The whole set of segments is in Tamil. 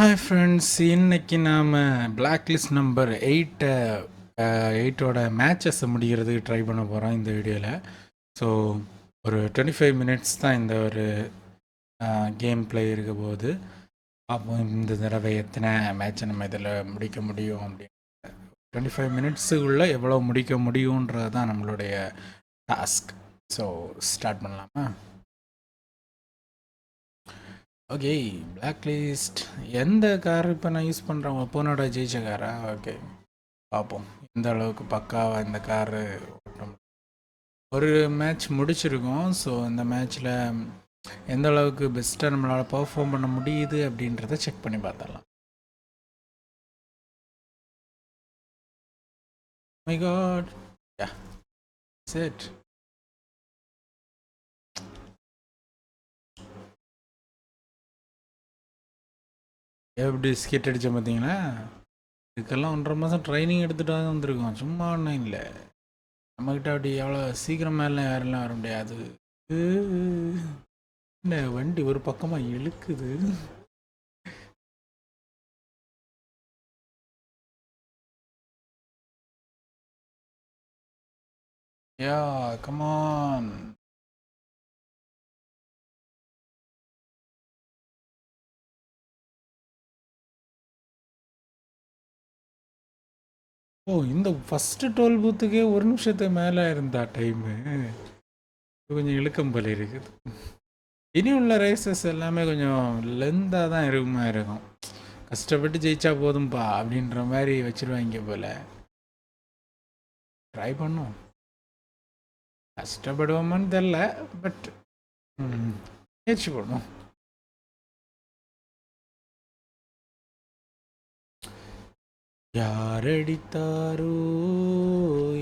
ஹாய் ஃப்ரெண்ட்ஸ் இன்னைக்கு நாம் பிளாக் லிஸ்ட் நம்பர் எயிட்டை எயிட்டோட மேட்சஸை முடிகிறதுக்கு ட்ரை பண்ண போகிறோம் இந்த வீடியோவில் ஸோ ஒரு டுவெண்ட்டி ஃபைவ் மினிட்ஸ் தான் இந்த ஒரு கேம் ப்ளே இருக்க போது அப்போ இந்த தடவை எத்தனை மேட்சை நம்ம இதில் முடிக்க முடியும் அப்படின்னு. டுவெண்ட்டி ஃபைவ் மினிட்ஸுக்குள்ளே எவ்வளோ முடிக்க முடியுன்றது தான் நம்மளுடைய டாஸ்க் ஸோ ஸ்டார்ட் பண்ணலாமா? ஓகே பிளாக் லிஸ்ட் எந்த கார் இப்போ நான் யூஸ் பண்ணுறேன் ஒப்போனோட ஜெயிச்ச காரா ஓகே பார்ப்போம் எந்த அளவுக்கு பக்காவாக இந்த காரு ஒரு மேட்ச் முடிச்சிருக்கோம். ஸோ இந்த மேட்ச்சில் எந்த அளவுக்கு பெஸ்ட்டாக நம்மளால் பர்ஃபார்ம் பண்ண முடியுது அப்படின்றத செக் பண்ணி பார்த்துடலாம். மை காட் யா செட் எப்படி ஸ்கெட் அடித்தேன் பார்த்தீங்கன்னா இதுக்கெல்லாம் ஒன்றரை மாதம் ட்ரைனிங் எடுத்துகிட்டு தான் வந்திருக்கோம். சும்மா ஒன்றும் இல்லை நம்மக்கிட்ட அப்படி எவ்வளோ சீக்கிரம் மேலே யாரெல்லாம் வர முடியாது. என்ன வண்டி ஒரு பக்கமாக இழுக்குது. யா கமான் ஓ இந்த ஃபஸ்ட்டு டோல் பூத்துக்கே ஒரு நிமிஷத்துக்கு மேலே இருந்தா டைமு கொஞ்சம் இழுக்கம் போல இருக்குது. இனி உள்ள ரேசஸ் எல்லாமே கொஞ்சம் லெந்தாக தான் இருக்குமா இருக்கும். கஷ்டப்பட்டு ஜெயிச்சா போதும்பா அப்படின்ற மாதிரி வச்சுருவாங்க போல. ட்ரை பண்ணும் கஷ்டப்படுவோமான்னு தெரில பட் முயற்சி பண்ணும் யாரடித்தாரோ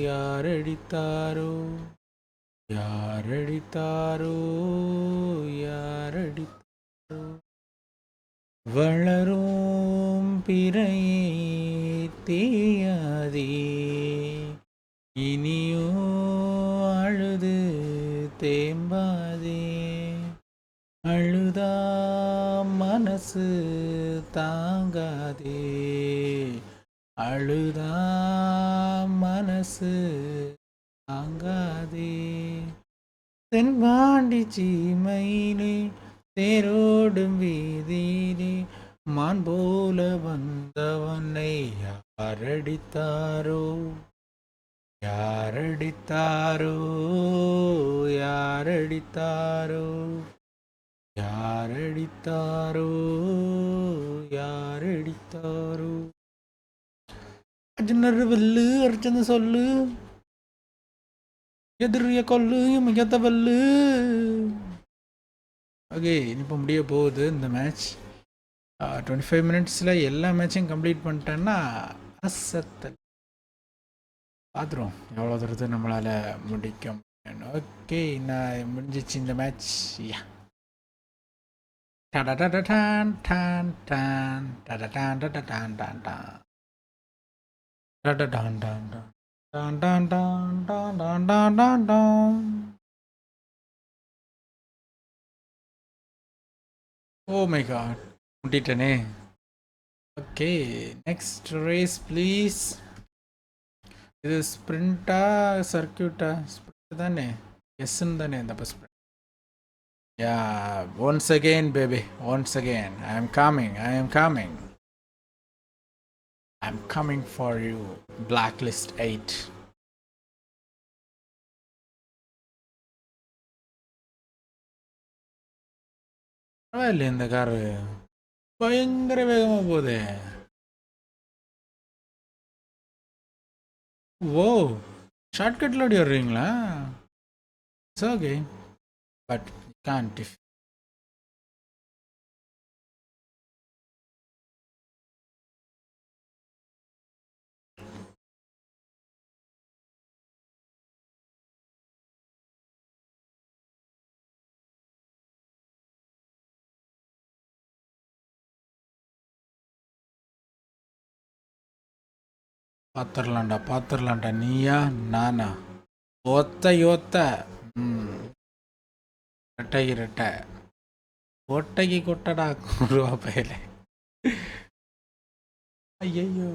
யாரடித்தாரோ? யாரடித்தாரோ யாரடித்தாரோ? வளரும் பிறையே தேயாதே. இனியோ அழுது தேம்பாதே. அழுதா மனசு தாங்காதே. அழுதா மனசு தாங்காதே. தென்பாண்டி சீமையிலே தேரோடும் வீதியிலே மான் போல வந்தவனை யாரடித்தாரோ? யாரடித்தாரோ? யாரடித்தாரோ? யாரடித்தாரோ? யாரடித்தாரோ? அர்ஜுனர் வெல்லு அர்ஜுன சொல்லு எதிரிய கொல்லு மிகத்த வெல்லு ஓகே இப்போ முடிய போகுது இந்த மேட்ச் டுவெண்ட்டி ஃபைவ் மினிட்ஸில் எல்லா மேட்சையும் கம்ப்ளீட் பண்ணிட்டேன்னா அசத்தல் பார்த்துருவோம் எவ்வளோ தூரத்தை நம்மளால் முடிக்க ஓகே நான் முடிஞ்சிச்சு இந்த மேட்ச் யா டாடா டாடா டான் டான் டான் டாடா டான் டாடா டான் டான் Don Da da dan dan dan. Dan dan dan dan dan dan dan dan. Oh my god. முடிட்டனே ஓகே நெக்ஸ்ட் ரேஸ் ப்ளீஸ் இது ஸ்ப்ரிண்டா சர்க்கியூட்டா ஸ்ப்ரிண்ட் தானே எஸ்ன்னு தானே இந்த bus sprint yeah once again baby once again I am coming I am coming I'm coming for you, Blacklist 8. பரவாயில்ல இந்த காரு. பயங்கர வேகமாக போகுது. ஓ ஷார்ட்கட்டில் ஓடி வர்றீங்களா? It's okay but can't if பார்த்துடலாண்டா பார்த்துடலாண்டா நீயா நானா? ஒத்த யோத்த. ம். ரெட்டை ரெட்டை கொட்டைக்கு கொட்டடா ரூபா பயில. ஐயோ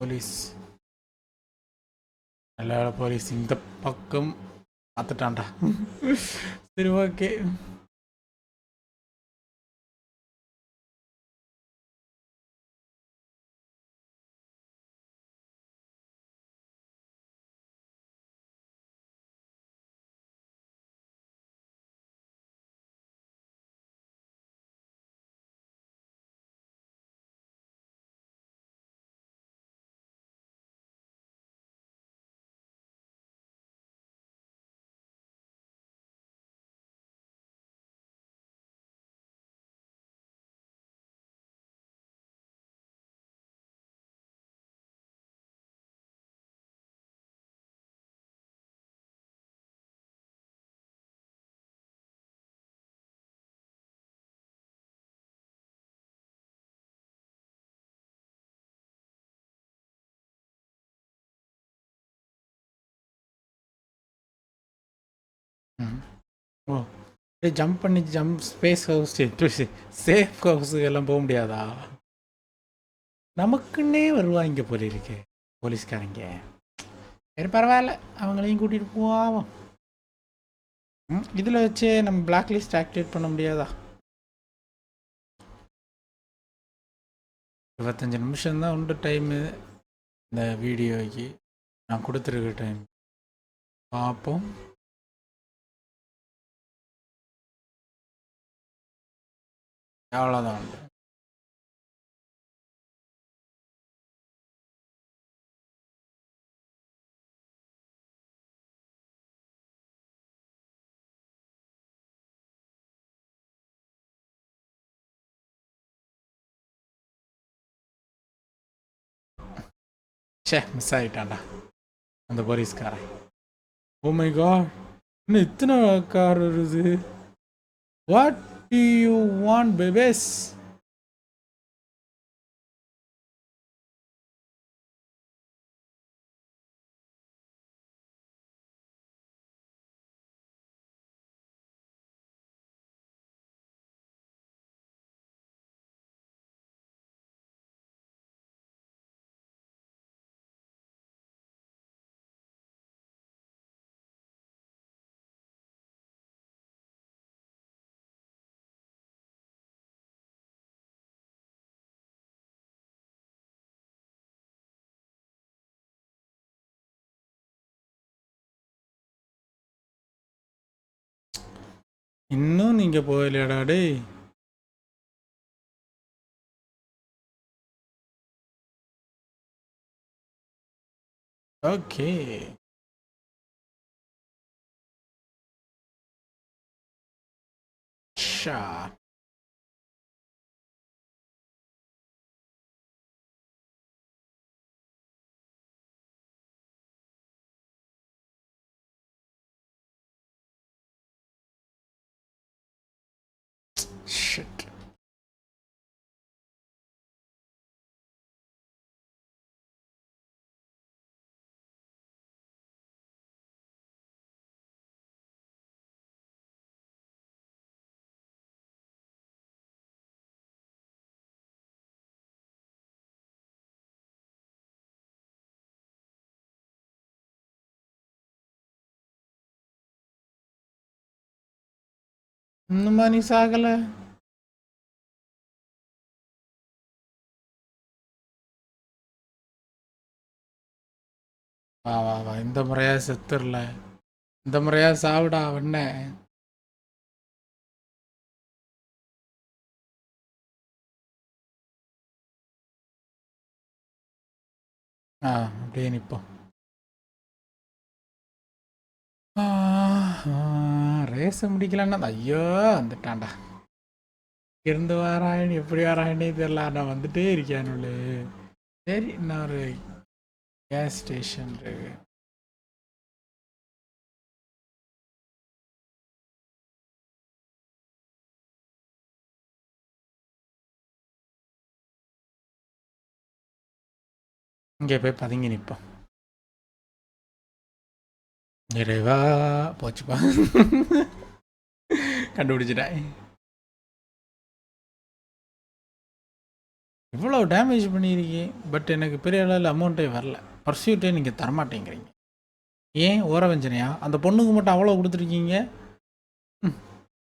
போலீஸ் நல்ல வேளை போலீஸ் இந்த பக்கம் பார்த்துட்டான்டா ஓ. அப்படியே ஜம்ப் பண்ணி ஜம்ப் ஸ்பேஸ் ஹவுஸ் சேஃப் ஹவுஸுக்கு எல்லாம் போக முடியாதா? நமக்குன்னே வருவாங்க போல இருக்கு போலீஸ்காரங்க. சரி பரவாயில்ல. அவங்களையும் கூட்டிகிட்டு போவோம். ம் இதில் வச்சு நம்ம பிளாக் லிஸ்ட் ஆக்டிவேட் பண்ண முடியாதா? இருபத்தஞ்சி நிமிஷம்தான் உண்டு டைமு இந்த வீடியோக்கு நான் கொடுத்துருக்க டைம் பார்ப்போம். அவ்வளோதான் சே ச்சே மிஸ் ஆகிட்டான்டா அந்த போலீஸ்காரன். Oh ஓமைகா இன்னும் இத்தனை கார் வருது. What do you want babes இன்னும் நீங்கள் போகலையாடா டேய். ஓகே. ஷா. இன்னுமா நீ சாகல. வா வா வா. இந்த முறையா செத்துடல இந்த முறையா சாவிடா அவன ஆ அப்படியே நிற்போம் ஆ. ரேஸை முடிக்கலன்னா ஐயோ வந்துட்டான்டா. இருந்து வராயன் எப்படி வராயனே தெரில நான் வந்துட்டே இருக்கேன் சரி நான் ஒரு கேஸ் ஸ்டேஷன் இருக்கு. இங்கே போய் பதுங்கி நிற்போம். நிறைவா போச்சுப்பா. கண்டுபிடிச்சிட்டேன். இவ்வளோ டேமேஜ் பண்ணியிருக்கீங்க பட் எனக்கு பெரிய அளவில் அமௌண்ட்டே வரல. பர்சியூட்டே நீங்கள் தரமாட்டேங்கிறீங்க. ஏன் ஓரவஞ்சனையா அந்த பொண்ணுக்கு மட்டும் அவ்வளோ கொடுத்துருக்கீங்க?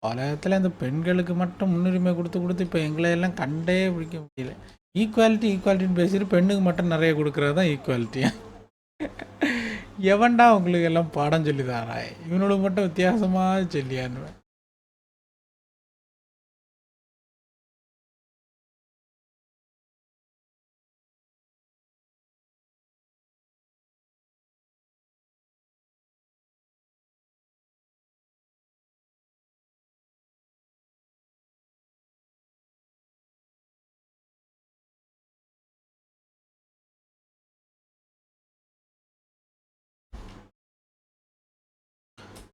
உலகத்தில் அந்த பெண்களுக்கு மட்டும் முன்னுரிமை கொடுத்து கொடுத்து இப்போ எங்களை எல்லாம் கண்டே பிடிக்க முடியல. ஈக்குவாலிட்டி ஈக்குவாலிட்டின்னு பேசிட்டு பெண்ணுக்கு மட்டும் நிறைய கொடுக்குறது தான் ஈக்குவாலிட்டியா எவன்டா உங்களுக்கு எல்லாம் பாடம் சொல்லிதாரா இவனோட மட்டும் வித்தியாசமாக சொல்லியான்னு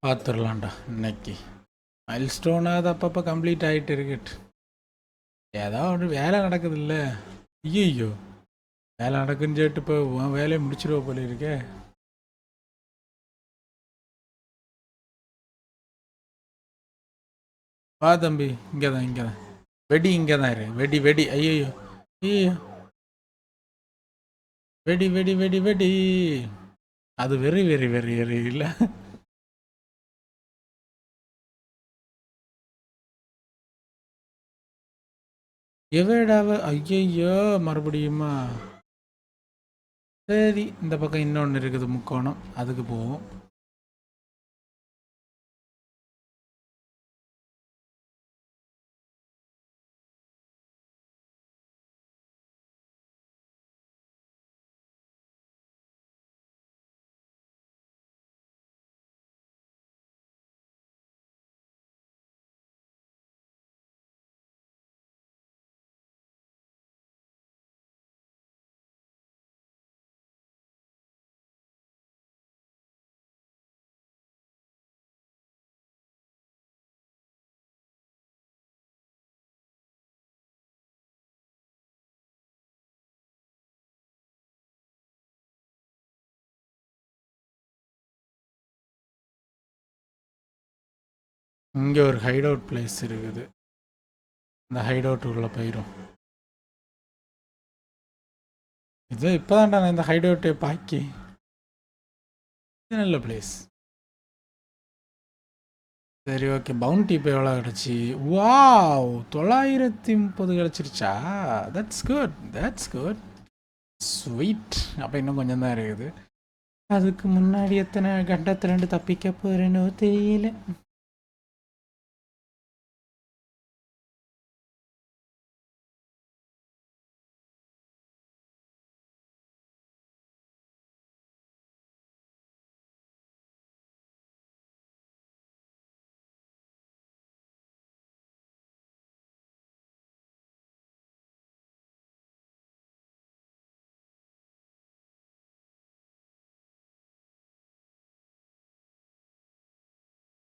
பார்த்துடலாம்டா இன்னைக்கு. மைல் ஸ்டோனாக அது அப்பப்போ கம்ப்ளீட் ஆகிட்டு இருக்கட்டு ஏதாவது ஒன்று வேலை நடக்குது இல்லை ஐயோ வேலை நடக்குன்னு சொல்லிட்டு இப்போ உன் வேலையை முடிச்சிருவ போல இருக்கே. வா தம்பி இங்கே தான் இங்கே தான் வெடி இங்கே தான் இரு. வெடி வெடி. ஐயோ ஐயோ வெடி வெடி வெடி வெடி. அது வெறி வெரி வெறி வெறி இல்லை. எவேடாவ ஐயையோ மறுபடியுமா? சரி இந்த பக்கம் இன்னொன்று இருக்குது முக்கோணம். அதுக்கு போவோம். இங்கே ஒரு ஹைட் அவுட் பிளேஸ் இருக்குது. இந்த ஹைட் அவுட்டுக்குள்ளே போயிடும் இது இப்போதான்டா நான் இந்த ஹைட் அவுட்டை பாக்கி. இது நல்ல பிளேஸ் சரி ஓகே பவுண்டி இப்போ எவ்வளோ கிடச்சி வாவ் தொள்ளாயிரத்தி முப்பது கிடச்சிருச்சா? That's good that's good sweet அப்போ இன்னும் கொஞ்சம் தான் இருக்குது. அதுக்கு முன்னாடி எத்தனை கண்டத்துலேருந்து தப்பிக்க போகிறேன்னு தெரியல.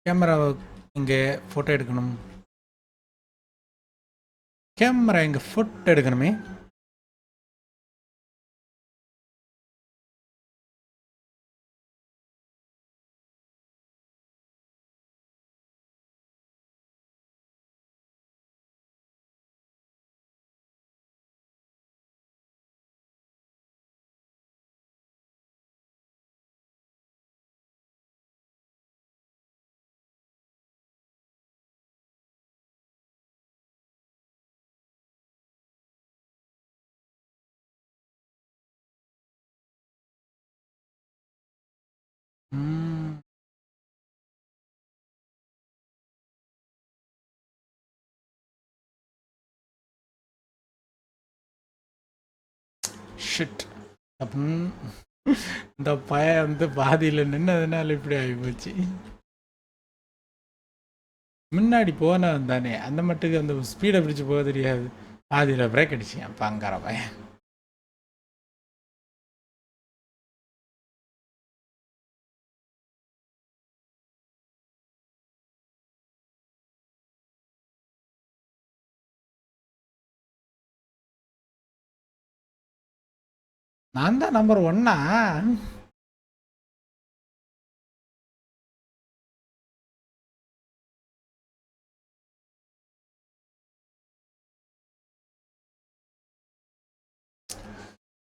கேமரா இங்கே ஃபோட்டோ எடுக்கணும். கேமரா இங்கே ஃபோட்டோ எடுக்கணுமே. ம். ஷிட் இந்த பையன் வந்து பாதியில் நின்னதுனால இப்படி ஆயிப்போச்சு முன்னாடி போனவன் தானே. அந்த மட்டுக்கு அந்த ஸ்பீடை பிடிச்சு போக தெரியாது. பாதியில் பிரேக் அடிச்சேன். பங்கார பையன் நான் தான் நம்பர் ஒன்னா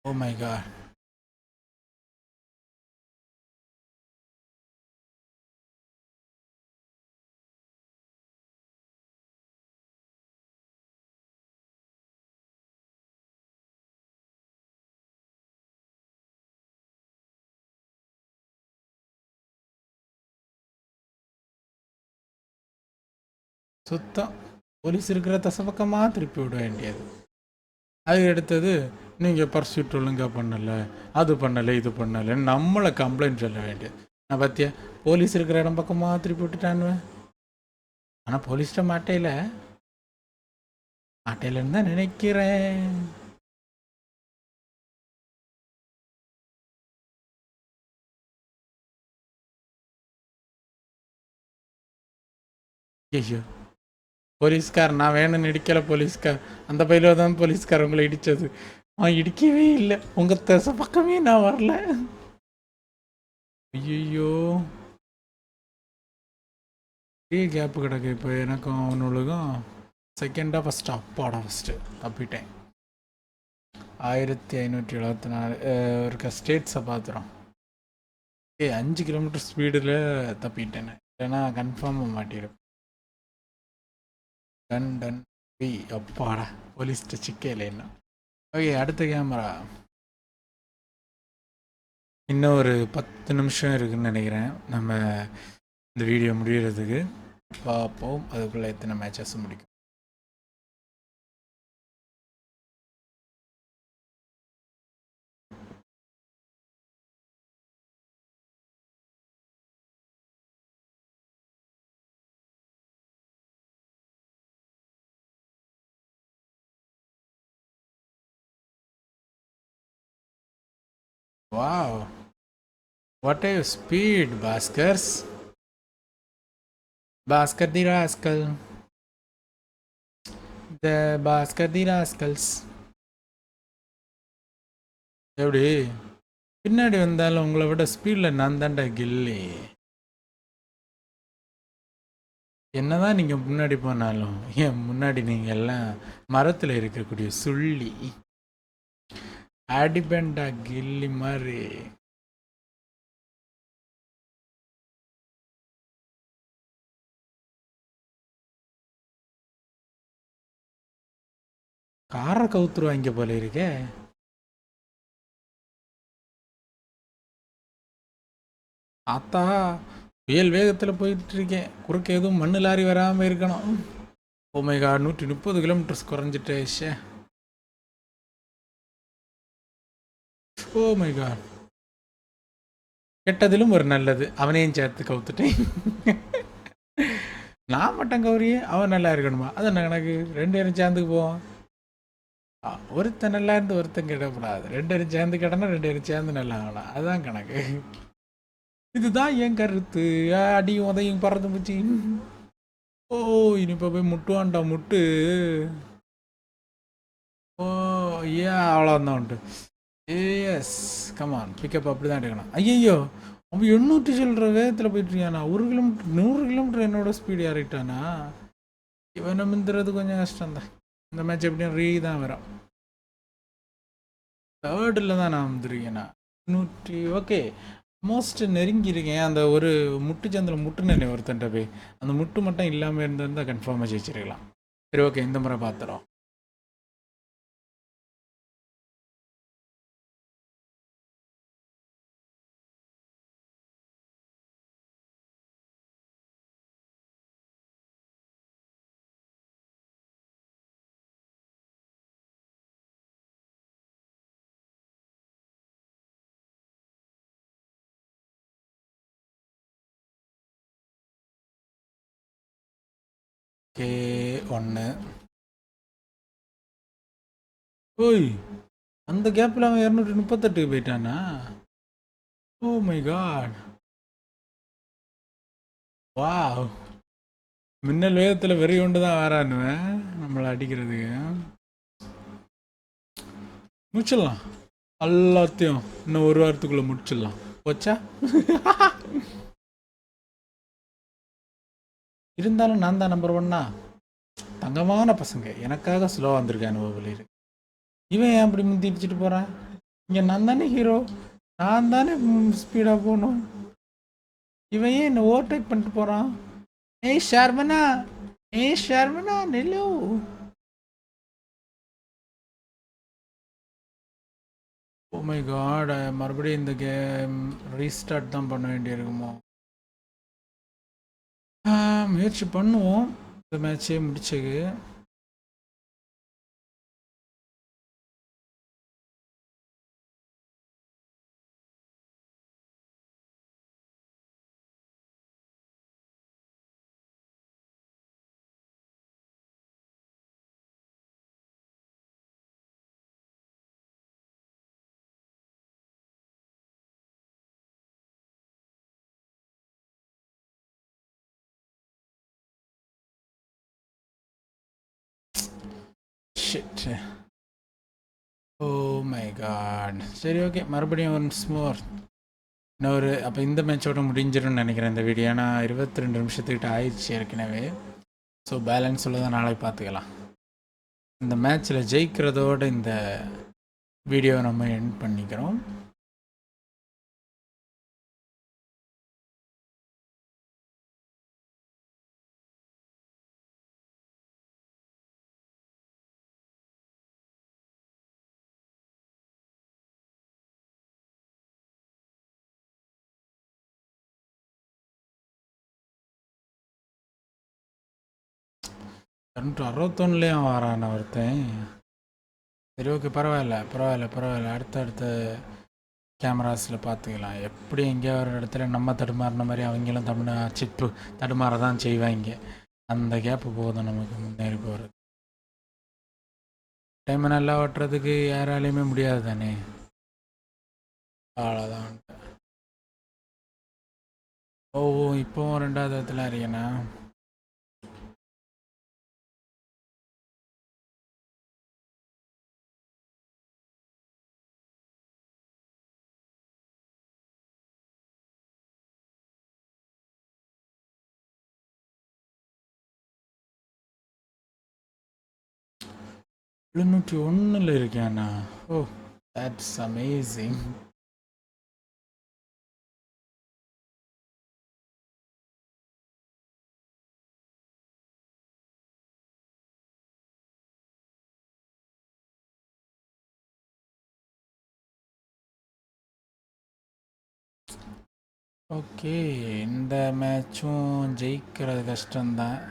ஓ மை காட் சுத்தம். போலீஸ் இருக்கிற தச பக்கமாக திருப்பி விட வேண்டியது. அது அடுத்தது நீங்கள் பர்சூட் ஒழுங்காக பண்ணலை அது பண்ணலை இது பண்ணலைன்னு நம்மளை கம்ப்ளைண்ட் சொல்ல வேண்டியது. நான் பார்த்தியா போலீஸ் இருக்கிற இடம் பக்கமாக திருப்பி விட்டுட்டானுவேன் ஆனால் போலீஸ்கிட்ட மாட்டையில் மாட்டையிலன்னு தான் நினைக்கிறேன். ஐயோ போலீஸ்கார் நான் வேணும்னு இடிக்கல போலீஸ்கார். அந்த பையில தான் போலீஸ்கார் உங்களை இடிச்சது. அவன் இடிக்கவே இல்லை. உங்கள் தசை பக்கமே நான் வரல. ஐயோ பெரிய கேப்பு கிடக்கு இப்போ எனக்கும் அவனுக்கும் செகண்டாக ஃபஸ்ட்டு அப்பாடா ஃபஸ்ட்டு தப்பிட்டேன். ஆயிரத்தி ஐநூற்றி எழுபத்தி நாலு ஒரு இருக்க ஸ்டேட்ஸை பார்த்துறோம் ஏ அஞ்சு கிலோமீட்டர் ஸ்பீடில் தப்பிட்டேன் இல்லைன்னா கன்ஃபார்மாக மாட்டிடும் டன் டன் பி அப்பாடா போலீஸ்ட்ட சிக்கே என்ன ஓகே அடுத்த கேமரா இன்னும் ஒரு பத்து நிமிஷம் இருக்குன்னு நினைக்கிறேன். நம்ம இந்த வீடியோ முடிகிறதுக்கு. பார்ப்போம். அதுக்குள்ளே எத்தனை மேட்சஸும் முடிக்கும். வாவ் வாட் a ஸ்பீட் பாஸ்கர்ஸ் Basker the rascal. The Basker the rascals. எப்படி பின்னாடி வந்தாலும் உங்களை விட ஸ்பீடில் நான் தாண்டா கில்லி. என்னதான் நீங்கள் முன்னாடி போனாலும் ஏன் முன்னாடி நீங்கள் எல்லாம் மரத்தில் இருக்கக்கூடிய சுள்ளி. அடிபெண்டா கில்லி மாதிரி. காரை கவுத்துருவாங்க போல இருக்கே. அத்தா புயல் வேகத்தில் போயிட்டு இருக்கேன் குறுக்க எதுவும் மண்ணு லாரி வராமல் இருக்கணும். Oh ஓமைகா நூற்றி முப்பது கிலோமீட்டர்ஸ் குறைஞ்சிட்டே ஓ மை காட் கெட்டதிலும் ஒரு நல்லது. அவனையும் சேர்த்து கவுத்துட்டேன். நான் மட்டும் கௌரியே அவன் நல்லா இருக்கணுமா? அது எனக்கு கணக்கு ரெண்டு பேரும் சேர்ந்து போவோம். ஒருத்தன் நல்லா இருந்து ஒருத்தன் கிடக்கூடாது. ரெண்டு பேரும் சேர்ந்து கெட்டனா ரெண்டு பேரும் சேர்ந்து நல்லா ஆகலாம். அதுதான் கணக்கு. இதுதான் என் கருத்து. அடியும் உதையும் பறந்து போச்சு. ஓ இனிப்போ போய் முட்டுவான்டா முட்டு. ஓ ஏன் அவ்வளோதான் உண்டு? எஸ் கமான் பிக்கப் அப்படி தான் எடுக்கணும் ஐயோ அவன் எண்ணூற்றி சொல்கிற வேகத்தில் போயிட்டுருக்கானா ஒரு கிலோமீட்டர் நூறு கிலோமீட்டர் என்னோட ஸ்பீடு ஏறிட்டானா இவனை மிந்துறது கொஞ்சம் கஷ்டம்தான் இந்த மேட்ச் எப்படியும் ரீ தான் வரும் தேர்டில் தான் நான் வந்துருக்கேனா நூற்றி ஓகே மோஸ்ட் நெருங்கி இருக்கேன் அந்த ஒரு முட்டு சந்தில் முட்டு நினை ஒருத்தன்ட்ட போய் அந்த முட்டு மட்டும் இல்லாமல் இருந்திருந்தால் கன்ஃபார்மாக ஜெயிச்சிருக்கலாம் சரி ஓகே இந்த முறை பார்த்துறோம் கே ஒன்று ஓய் அந்த கேப்பில் அவன் இரநூற்றி முப்பத்தெட்டுக்கு போயிட்டானா? ஓ மை காட் வாவ் மின்னல் வேகத்தில் வெறி கொண்டு தான் வரானுவேன் நம்மளை அடிக்கிறதுக்கு. முடிச்சிடலாம். எல்லாத்தையும் இன்னும் ஒரு வாரத்துக்குள்ளே முடிச்சிடலாம். போச்சா? இருந்தாலும் நான் தான் நம்பர் ஒன்னா தங்கமான பசங்க. எனக்காக ஸ்லோவாக வந்திருக்க அனுபவம் இருக்கு. இவன் ஏன் அப்படி முந்தி அடிச்சுட்டு போகிறான் இங்கே நான் தானே ஹீரோ நான் தானே ஸ்பீடாக போகணும்? இவன் ஏன் என்னை ஓவர்டேக் பண்ணிட்டு போகிறான் ஏய் ஷர்மனா? ஏய் ஷர்மனா? நில்லு. ஓ மை காட் மறுபடியும் இந்த கேம் ரீஸ்டார்ட் தான் பண்ண வேண்டியிருக்குமோ? முயற்சி பண்ணுவோம். இந்த மேட்சே முடிச்சது. ஷிட் ஓ மை காட் சரி ஓகே மறுபடியும் ஒன்ஸ் மோர் இன்னொரு அப்போ இந்த மேட்சோட முடிஞ்சிடும்னு நினைக்கிறேன் இந்த வீடியோ ஏன்னா இருபத்தி ரெண்டு நிமிஷத்துக்கிட்ட ஆயிடுச்சு ஏற்கனவே ஸோ பேலன்ஸ் உள்ளதை நாளைக்கு பார்த்துக்கலாம் இந்த மேட்ச்சில் ஜெயிக்கிறதோட இந்த வீடியோவை நம்ம எண்ட் பண்ணிக்கிறோம் இரநூற்றி அறுபத்தொன்னுலேயும் வரான் ஒருத்தன். சரி ஓகே பரவாயில்ல பரவாயில்ல பரவாயில்ல. அடுத்த அடுத்த கேமராஸில் பார்த்துக்கலாம் எப்படி எங்கேயோ ஒரு இடத்துல நம்ம தடுமாறின மாதிரி அவங்களும் தமிழ் சிப்பு தடுமாற தான் செய்வாங்க. அந்த கேப்பு போதும் நமக்கு முன்னேறி போகிறது டைமை நல்லா ஓட்டுறதுக்கு யாராலையுமே முடியாது தானே? அவ்வளோதான் ஓ இப்போவும் ரெண்டாவது இடத்துல இருக்கேண்ணா எழுநூற்றி ஒன்றில் இருக்கேண்ணா ஓ தட்ஸ் அமேசிங் ஓகே இந்த மேட்சும் ஜெயிக்கிறது கஷ்டம்தான்.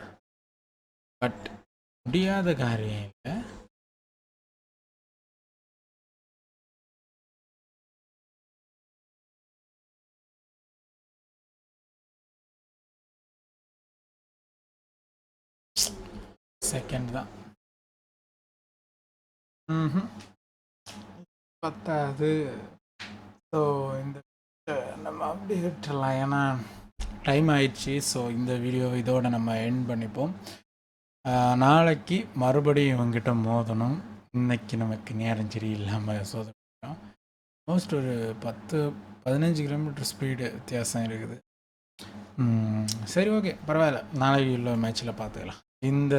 பட் முடியாத காரியம் இல்லை செகண்ட் தான். ம்ஹும். பத்தாது. ஸோ இந்த நம்ம அப்படியே விட்டுடலாம் ஏன்னா டைம் ஆயிடுச்சு. ஸோ இந்த வீடியோ இதோட நம்ம என் பண்ணிப்போம். நாளைக்கு மறுபடியும் இவங்கிட்ட மோதணும். இன்னைக்கு நமக்கு நேரம் சரி இல்லாமல் சோதனை மோஸ்ட் ஒரு பத்து பதினஞ்சு கிலோமீட்டர் ஸ்பீடு வித்தியாசம் இருக்குது. சரி ஓகே பரவாயில்ல. நாளைக்கு உள்ள மேட்ச்சில் பார்த்துக்கலாம். இந்த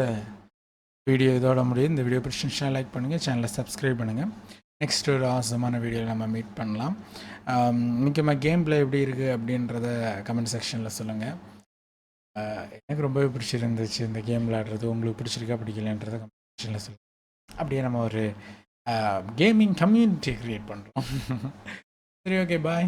வீடியோ இதோட முடியும் இந்த வீடியோ பிடிச்சிருந்துச்சுன்னா லைக் பண்ணுங்கள் சேனலை சப்ஸ்கிரைப் பண்ணுங்கள் நெக்ஸ்ட் ஒரு ஆசமான வீடியோவில் நம்ம மீட் பண்ணலாம். முக்கியமாக கேம் பிளே எப்படி இருக்குது அப்படின்றத கமெண்ட் செக்ஷனில் சொல்லுங்கள் எனக்கு ரொம்பவே பிடிச்சிருந்துச்சு இந்த கேம் விளையாடுறது. உங்களுக்கு பிடிச்சிருக்கா பிடிக்கலன்றத கமெண்ட் செக்ஷனில் சொல்லுங்கள் அப்படியே நம்ம ஒரு கேமிங் கம்யூனிட்டி க்ரியேட் பண்ணுறோம் சரி ஓகே பாய்